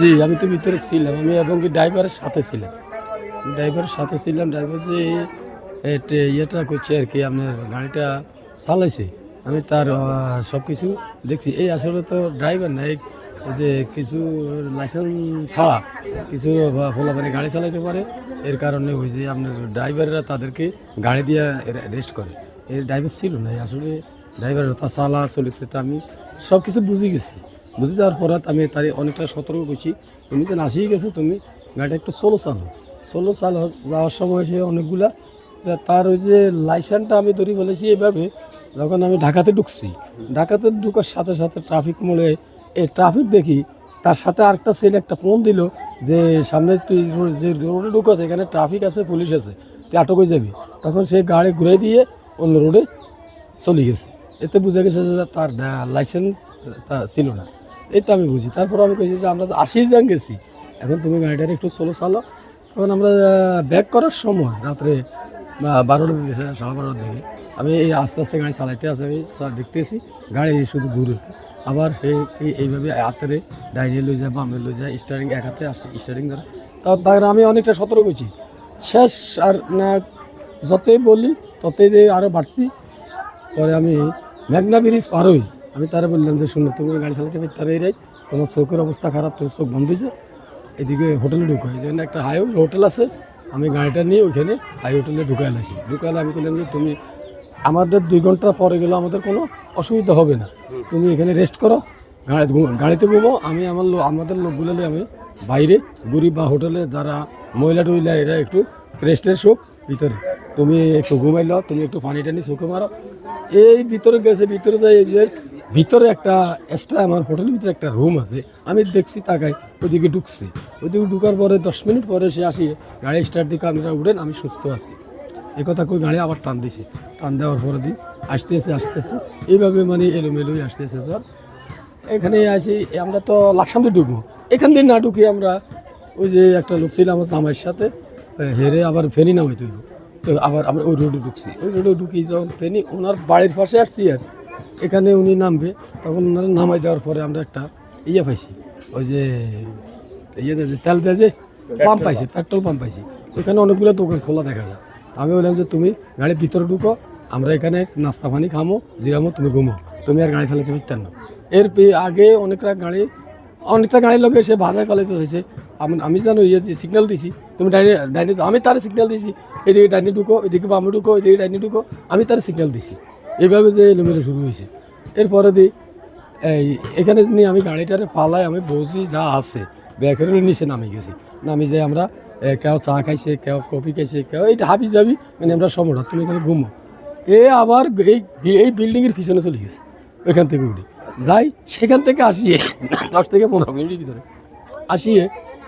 জি, আমি তো ভিতরে ছিলাম। আমি এবং কি ড্রাইভারের সাথে ছিলাম। ড্রাইভারের সাথে ছিলাম ড্রাইভার যে ইয়েটা করছে আর কি, আপনার গাড়িটা চালাইছে। আমি তার সব কিছু দেখছি। এই আসলে তো ড্রাইভার না যে কিছু লাইসেন্স ছাড়া কিছু ফলাফানি গাড়ি চালাইতে পারে। এর কারণে ওই যে আপনার ড্রাইভাররা তাদেরকে গাড়ি দিয়ে রেস্ট করে। এই ড্রাইভার ছিল না, আসলে ড্রাইভার তা চালা, চলিতে তো আমি সব কিছু বুঝে গেছি। বুঝে যাওয়ার পর আমি তারে অনেকটা সতর্ক করছি তুমি যে নাসিয়ে গেছো, তুমি গাড়িটা একটু সোলো চালো সোলো চাল যাওয়ার সময় সে অনেকগুলা তার ওই যে লাইসেন্সটা আমি ধরি বলেছি এভাবে, যখন আমি ঢাকাতে ঢুকছি। ঢাকাতে ঢুকার সাথে সাথে ট্রাফিক মোড়ে এই ট্রাফিক দেখি, তার সাথে আরেকটা ছেলে একটা ফোন দিল যে, সামনে তুই যে রোডে ঢুকাস, এখানে ট্রাফিক আছে পুলিশ আছে, তুই আটক হয়ে যাবি? তখন সে গাড়ি ঘুরে দিয়ে অন্য রোডে চলে গেছে। এতে বোঝা গেছে যে তার লাইসেন্স ছিল না। এই তো আমি বুঝি। তারপর আমি কইছি যে আমরা আশি জন গেছি, এখন তুমি গাড়িটার একটু সোলো চালো। তখন আমরা ব্যাক করার সময় রাত্রে বারোটার দিকে, সাড়ে বারোটার দিকে, আমি এই আস্তে আস্তে গাড়ি চালাইতে আসে আমি দেখতেছি গাড়ি শুধু ঘুরে আবার সেই এই- এইভাবে হাতেরে ডাইনে লই যায়, বামে লই যায় স্টারিং এক হাতে আসছে স্টারিং ধরে। তখন তার আমি অনেকটা সতর্ক করছি শেষ আর না, যতই বলি ততই আরও বাড়তি। পরে আমি মেঘনা ব্রিজ পারোই আমি তারা বললাম যে, শুনো, তুমি গাড়ি চালাতে পারি তারা এরাই তোমার চোখের অবস্থা খারাপ তোর চোখ বন্ধ হয়েছে। এদিকে হোটেলে ঢুকা। জন্য একটা হাই হোটেল আছে। আমি গাড়িটা নিয়ে ওইখানে হাই হোটেলে ঢুকাই লাইছি। ঢুকালে আমি বললাম যে, তুমি, আমাদের দুই ঘণ্টা পরে গেলে আমাদের কোনো অসুবিধা হবে না। তুমি এখানে রেস্ট করো। গাড়ি ঘুমো- গাড়িতে ঘুমো। আমি আমার আমাদের লোকগুলো আমি বাইরে, গরিব বা হোটেলে যারা মহিলা টহিলা, এরা একটু রেস্টের শোক ভিতরে। তুমি একটু ঘুমাইলো তুমি একটু পানি টানি চোখে মারো। এই ভিতরে গেছে, ভিতরে যাই এই যে ভিতরে একটা এক্সট্রা আমার হোটেলের ভিতরে একটা রুম আছে। আমি দেখছি, তাকাই, ওইদিকে ঢুকছি। ওইদিকে ঢুকার পরে দশ মিনিট পরে সে আসি, গাড়ি স্টার্ট দিকে আপনারা উঠেন, আমি সুস্থ আছি। এ কথা কই গাড়ি আবার টান দিছে। টান দেওয়ার পরে দিই আসতেছে আসতেছে। এইভাবে মানে এলোমেলোই আসতেছে স্যার এখানে আসি, আমরা তো লাকসামে ঢুকবো এখান দিয়ে না ঢুকি আমরা ওই যে একটা লোক ছিল আমার জামাইয়ের সাথে হেরে আবার ফেনি নামাইতে হইব। তো আবার আমরা ওই রোডে ঢুকছি। ওই রোডে ঢুকি যখন ফেনি, ওনার বাড়ির পাশে আসছি আর এখানে উনি নামবে তখন ওনারা নামাই দেওয়ার পরে আমরা একটা ইয়ে পাইছি। ওই যে ইয়ে দেয় যে তেল দেয় যে পাম্প পাইছি পেট্রোল পাম্প পাইছি। ওইখানে অনেকগুলো দোকান খোলা দেখা যায়। আমি বললাম যে তুমি গাড়ির ভিতরে ঢুকো আমরা এখানে নাস্তা পানি খামো জিরামো তুমি ঘুমো। তুমি আর গাড়ি চালাতে পারতেন না। এর আগে অনেকটা গাড়ি অনেকটা গাড়ির লোকে সে বাজায় পালাইতে চাইছে। আমি আমি জানো ইয়ে সিগন্যাল দিছি তুমি ডাইনে ডাইনে আমি তার সিগন্যাল দিছি এদিকে ডাইনে ঢুকো এদিকে বামে ঢুকো এদিকে ডাইনে ঢুকো। আমি তার সিগন্যাল দিছি। এইভাবে যে এলোমেলো শুরু হয়েছে। এরপরে দিই এই, এখানে নিয়ে আমি গাড়িটারে পালাই, আমি বসি যা আছে। ব্যাগের নিচে নামে গেছি। নামি যে আমরা কেউ চা খাইছে, কেউ কফি খাইছে, কেউ এইটা হাবি যাবি মানে আমরা সমরা, তুমি এখানে ঘুমো। এ আবার এই এই বিল্ডিংয়ের পিছনে চলে গেছে ওইখান থেকে উঠি। যাই, সেখান থেকে আসিয়ে, দশ থেকে পনেরো মিনিটের ভিতরে আসিয়ে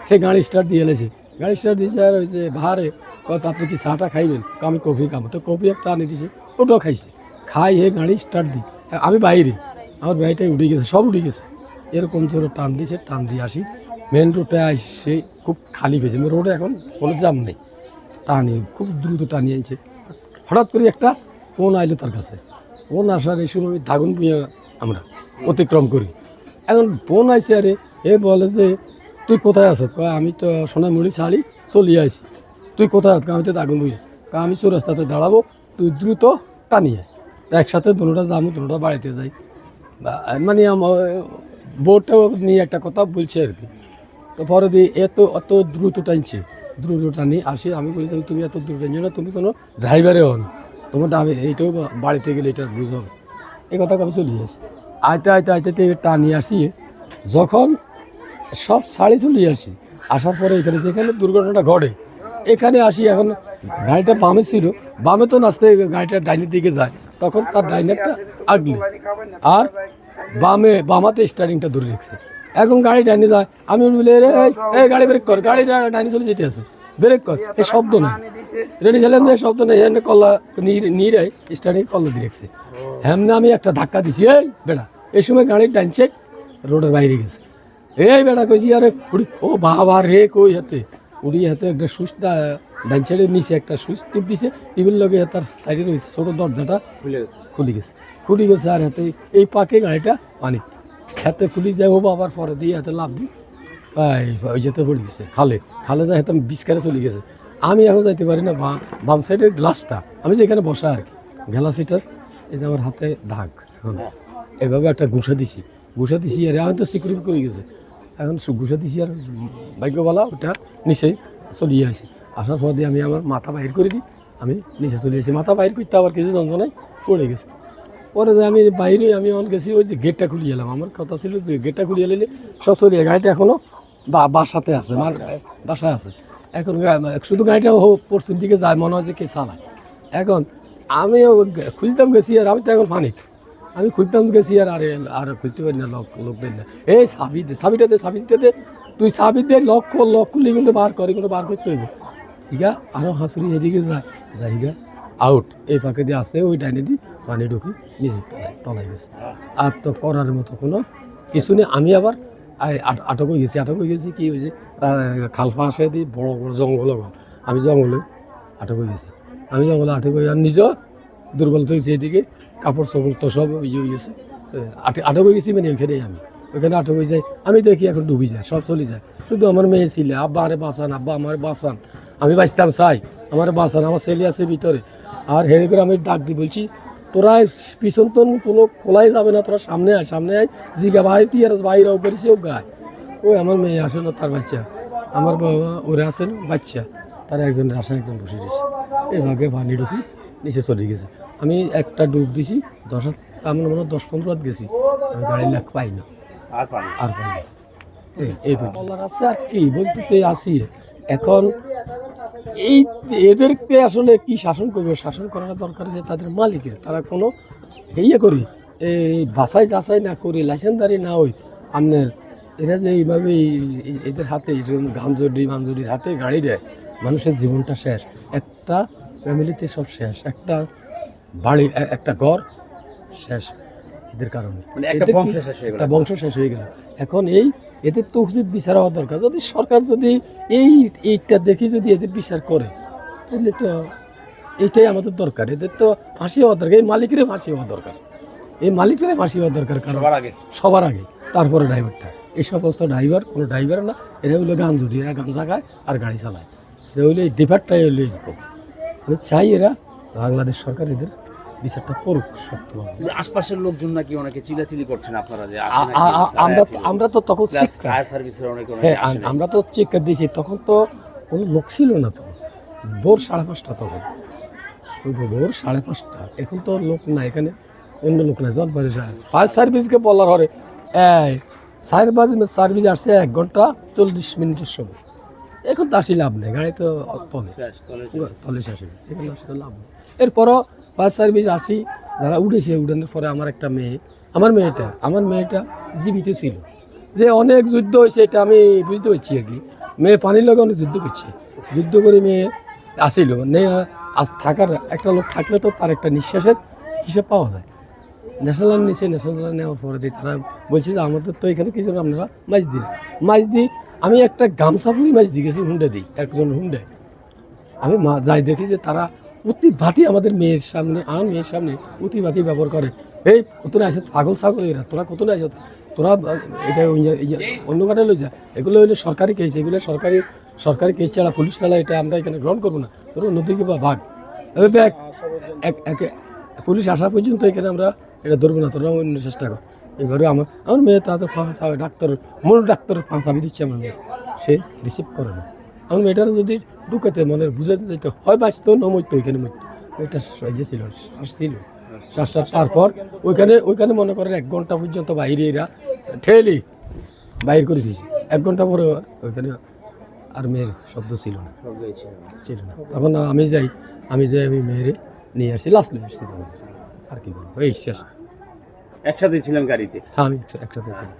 সে গাড়ি স্টার্ট দিয়ে এলেছে গাড়ি স্টার্ট দিয়েছে আর ওই যে বাহারে কত আপনি কি চাটা খাইবেন? আমি কফি খাব। তো কফি একটা আনি দিছে, ওটাও খাইছে। খাই হে গাড়ি স্টার্ট দিই আমি বাইরে আমার গাড়িটাই উঠে গেছে সব উঠে গেছে। এরকম জোরে টান দিয়েছে টান দিয়ে আসি। মেন রোডে আসে খুব খালি পেয়েছে। রোডে এখন কোনো জাম নেই। টানি খুব দ্রুত টানিয়ে আনছে হঠাৎ করে একটা ফোন আইলো তার কাছে। ফোন আসার এই সময় দাগুন বুঁয়ে আমরা অতিক্রম করি। এখন ফোন আইসে আরে এ বলে যে তুই কোথায় আছো কয় আমি তো সোনামুড়ি শাড়ি চলিয়ে আইছি। তুই কোথায় আছো কয়, আমি তো বুঁয়ে কয় আমি রাস্তাতে দাঁড়াবো তুই দ্রুত টানিয়ে একসাথে দুটোটা যাব দুটোটা বাড়িতে যাই। মানে আমার বোর্ডটাও নিয়ে একটা কথা বলছে আর কি। তো পরে দিয়ে এত, অত দ্রুত টানছে, দ্রুত টানি আসে আমি বলেছিলাম তুমি এত দ্রুত টানছো না, তুমি কোনো ড্রাইভারে হন তোমার আমি এইটাও বাড়িতে গেলে এটা বুঝো এই কথা আমি চলে আসি? আইতে আইতে আইতে টানি আসি, যখন সব শাড়ি চলে আসি, আসার পরে এখানে যেখানে দুর্ঘটনাটা ঘটে, এখানে আসি, এখন গাড়িটা বামে ছিল, বামে তো নাচতে গাড়িটা ডাইনের দিকে যায় তখন তার ডাইনারটা আগলি। আর বামে বামাতে স্টারিংটা ধরে রেখেছে। এখন গাড়ি ডাইনে যায়। আমি বলে "এই, গাড়ি ব্রেক কর গাড়ি ডাইনে চলে যেতে আছে। ব্রেক কর। এ শব্দ নেই। রেডি ছিলাম যে শব্দ নেই। এমনি কল্লা নিয়ে স্টারিং কল্লা দিয়ে রেখেছে। এমনি আমি একটা ধাক্কা দিছি। এই বেড়া এই সময় গাড়ি ডাইনছে রোডের বাইরে গেছে। এই বেড়া কইছি আরে উড়ি ও বাবা রে কই হাতে? উড়ি হাতে একটা সুইচটা ডাইন সাইডের নিচে একটা সুইচ টিপ দিছে টিভির লগে তার সাইডের ওই ছোট দরজাটা খুলে গেছে। খুলে গেছে। খুলে গেছে আর হাতে এই পাকে গাড়িটা পানি হাতে খুলি যায় ও আবার পরে দিয়ে হাতে লাভ দিই। এই ওই যেতে পড়ে গেছে খালে। খালে যাই হেতাম বিস্কারে চলে গেছে। আমি এখন যাইতে পারি না বা- বাম সাইডের গ্লাসটা। আমি যে এখানে বসা আর কি গেলা সিটার এই যে আমার হাতে দাগ এখন। এভাবে একটা ঘুষা দিছি। ঘুষা দিছি আর আমি তো সিকিউরিটি করে গেছে। এখন ঘুষা দিছি আর ভাগ্যবালা ওটা নিচেই চলিয়ে আসে। আসার পর আমি আমার মাথা বাইর করে দিই। আমি নিচে চলে আসি মাথা বাইর করতে আবার কিছু যন্ত্রণায় পড়ে গেছে। পরে যে আমি বাইরে আমি অন গেছি, ওই যে গেটটা খুলিয়ে এলাম। আমার কথা ছিল যে গেটটা খুলিয়ে এলে সব চলিয়ে গাড়িটা এখনও বাসাতে আছে মার বাসায় আছে। এখন শুধু গাড়িটা পশ্চিম দিকে যায়, মনে হয় যে কে চালায়। এখন আমি খুলতাম গেছি আর আমি তো এখন পানি। আমি খুলতাম গেছি আর আরে, আর খুলতে পারি না লোক লোক দেন না। এই সাবি দে সাবিটা দে সাবিটা দে। তুই সাবি দে লক লক খুলি কিন্তু বার করে কিন্তু বার করতে হইব। ইগা আরও হাঁসুরি এদিকে যায় যাই গা আউট। এই ফাঁকে দিয়ে আসতে, ওই ডাইনে দিয়ে পানি ঢুকি নিজের তলায় তলায় গেছে। আর তো করার মতো কোনো কিছু নেই। আমি আবার আটক হয়ে গেছি, আটক হয়ে গেছি কি হয়েছে খাল পাশে দিয়ে বড় বড় জঙ্গল। আমি জঙ্গলে আটক হয়ে গেছি। আমি জঙ্গলে আটক হয়ে আর নিজেও দুর্বলতা হয়েছে এদিকে। কাপড় সাপড় তো সব ইয়ে হয়ে গেছে। আটক আটক হয়ে গেছি মানে ওইখানেই আমি। ওইখানে আটক হয়ে যাই। আমি দেখি এখন ডুবি যায়, সব চলে যায়। শুধু আমার মেয়ে ছিলে, আব্বা আরে বাঁচান, আব্বা আমার বাঁচান। আমি বাঁচতাম চাই আমার বাঁচান আমার ছেলে আছে ভিতরে। আর হেরে করে আমি ডাক দিই বলছি তোরা পিছন তো কোনো খোলাই যাবে না তোরা সামনে আয় সামনে আয়। জিগা ভাই তুই আর বাইরে উপরে সেও গায়। ওই আমার মেয়ে আসে না তার বাচ্চা। আমার বাবা ওরা আছে না বাচ্চা। তার একজন আসে একজন বসে দিয়েছে এইভাবে পানি ঢুকি নিচে চলে গেছে। আমি একটা ডুব দিছি দশ হাত আমি মনে হয় দশ পনেরো হাত গেছি। আমি গাড়ির লাখ পাই না। আর পানি আর পাই না। এই বলার আছে আর কি বলতে আসি। এখন এই এদেরকে আসলে কি শাসন করবে? শাসন করার দরকার যে তাদের মালিকের। তারা কোনো ইয়ে করি এই বাছাই যাচাই না করি লাইসেন্সদারি না ওই আপনার এরা যে এইভাবে এই- এই- এদের হাতে গামজুরি মামজুরির হাতে গাড়ি দেয় মানুষের জীবনটা শেষ। একটা ফ্যামিলিতে সব শেষ একটা বাড়ি একটা ঘর শেষ এদের কারণে। মানে একটা বংশ শেষ হয়ে গেল। এখন এই এদের তো উচিত বিচার হওয়া দরকার। যদি সরকার যদি এই এইটা দেখি যদি এদের বিচার করে তাহলে তো এইটাই আমাদের দরকার। এদের তো ফাঁসি হওয়া দরকার। এই মালিকের ফাঁসি হওয়া দরকার। এই মালিকের ফাঁসি হওয়া দরকার কারণ আগে? সবার আগে। তারপরে ড্রাইভারটা। এই সমস্ত ড্রাইভার কোনো ড্রাইভার না। এরা হলো গান জুড়ি। এরা গাঞ্জা খায় আর গাড়ি চালায়। এরা হইল এই ডিফারটাই হলো এরকম। চাই এরা বাংলাদেশ সরকার এদের বিচারটা করুক সত্যভাবে। আশপাশের লোকজন নাকি অনেকে চিলাচিলি করছেন আপনারা যে আমরা তো আমরা তো তখন ফায়ার সার্ভিসের অনেকে হ্যাঁ আমরা তো চেক দিয়েছি। তখন তো কোনো লোক ছিল না তখন। ভোর সাড়ে পাঁচটা তখন। ভোর সাড়ে পাঁচটা। এখন তো লোক না এখানে। অন্য লোক নাই। জল বাজে ফায়ার সার্ভিসকে বলার হরে এই সাইড বাজে সার্ভিস আসছে এক ঘণ্টা চল্লিশ মিনিটের সময়। এখন তো আসি লাভ নেই। গাড়ি তো তলে। তলে শেষ। হয়ে এখানে আসলে লাভ নেই। এরপরও ফায়ার সার্ভিস আসি, যারা উঠেছে, উঠানোর পরে আমার একটা মেয়ে, আমার মেয়েটা আমার মেয়েটা জীবিত ছিল। যে অনেক যুদ্ধ হয়েছে, এটা আমি বুঝতে পারছি আর কি। মেয়ে পানির লগে অনেক যুদ্ধ করছে। যুদ্ধ করে মেয়ে আসিল মানে আজ থাকার একটা লোক থাকলে তো তার একটা নিঃশ্বাসের হিসেব পাওয়া যায়। ন্যাশনাল নিচে ন্যাশনাল নেওয়ার পরে দিয়ে তারা বলছে যে, আমাদের তো এখানে কিছু আপনারা মাছ দিন। মাছ দিই, আমি একটা গামছা পুরি মাছ দিয়ে গেছি হুন্ডে দিই একজন হুন্ডে আমি মা যাই দেখি যে তারা অতিবাতি আমাদের মেয়ের সামনে আমার মেয়ের সামনে অতিবাতি ব্যবহার করে। এই কতটা আছে পাগল ছাগল এরা, তোরা কতটা আছে তোরা এটা অন্য কাটে লই যা এগুলো হইলে সরকারি কেস এগুলো সরকারি সরকারি কেস ছাড়া, পুলিশ ছাড়া এটা আমরা এখানে গ্রহণ করব না। তোরা নদীকে বা ভাগ দেখ, এক- একে পুলিশ আসা পর্যন্ত এখানে আমরা এটা ধরবো না, তোরা অন্য চেষ্টা কর। এবারে আমার আমার মেয়ে তাদের ফাঁসা ডাক্তার মূল ডাক্তারের ফাঁসাবি দিচ্ছে আমার মেয়ে। সে রিসিভ করে না। আমার মেয়েটার যদি ঢুকাতে মানে বুঝাতে যেতে হয় বাঁচতো না মরতো ওইখানে মরতো। ওইটা সহ্য ছিল ছিল শ্বাসটা তারপর ওইখানে ওইখানে মনে করেন এক ঘণ্টা পর্যন্ত বাইরে এরা ঠেলি বাইর করে দিয়েছি। এক ঘণ্টা পরে ওইখানে আর মেয়ের শব্দ ছিল না। ছিল না। তখন আমি যাই আমি যাই আমি মেয়েরে নিয়ে আসছি লাস্ট নিয়ে আসছি তখন। আর কি বলব এই শেষ। একসাথে ছিলেন গাড়িতে। হ্যাঁ আমি একসাথে ছিলাম।